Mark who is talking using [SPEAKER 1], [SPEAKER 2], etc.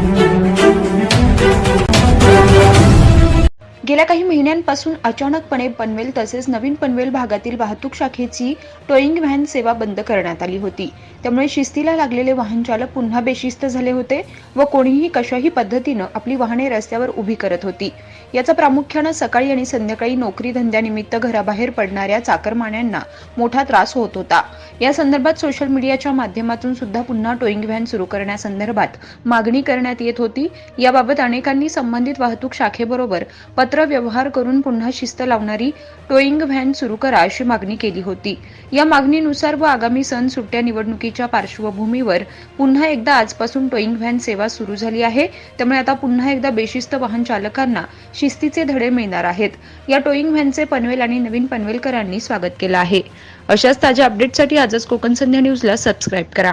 [SPEAKER 1] Thank you. गेल्या काही महिन्यांपासून अचानकपणे पनवेल तसेच नवीन पनवेल भागातील वाहतूक शाखेची टोईंग व्हॅन सेवा बंद करण्यात आली होती. त्यामुळे शिस्तीला लागलेले वाहन चालक पुन्हा बेशिस्त झाले होते व कोणीही कशाही पद्धतीनं आपली वाहने रस्त्यावर उभी करत होती. याचा प्रामुख्यानं सकाळी आणि संध्याकाळी नोकरी धंद्यानिमित्त घराबाहेर पडणाऱ्या चाकरमान्यांना मोठा त्रास होत होता. या संदर्भात सोशल मीडियाच्या माध्यमातून सुद्धा पुन्हा टोईंग व्हॅन सुरू करण्यासंदर्भात मागणी करण्यात येत होती. याबाबत अनेकांनी संबंधित वाहतूक शाखेबरोबर पत्र व्यवहार करून पुन्हा शिस्त लावणारी टोईंग व्हॅन सुरू करा अशी मागणी केली होती. या मागणीनुसार व आगामी सण सुट्ट्या निवडणुकीच्या पार्श्वभूमीवर पुन्हा एकदा आजपासून टोईंग व्हॅन सेवा सुरू झाली आहे. त्यामुळे आता पुन्हा एकदा बेशिस्त वाहन चालकांना शिस्तीचे धडे मिळणार आहेत. या टोईंग व्हॅनचे पनवेल आणि नवीन पनवेलकरांनी स्वागत केलं आहे. अशाच ताज्या अपडेटसाठी आजच कोकण संध्या न्यूजला सबस्क्राईब करा.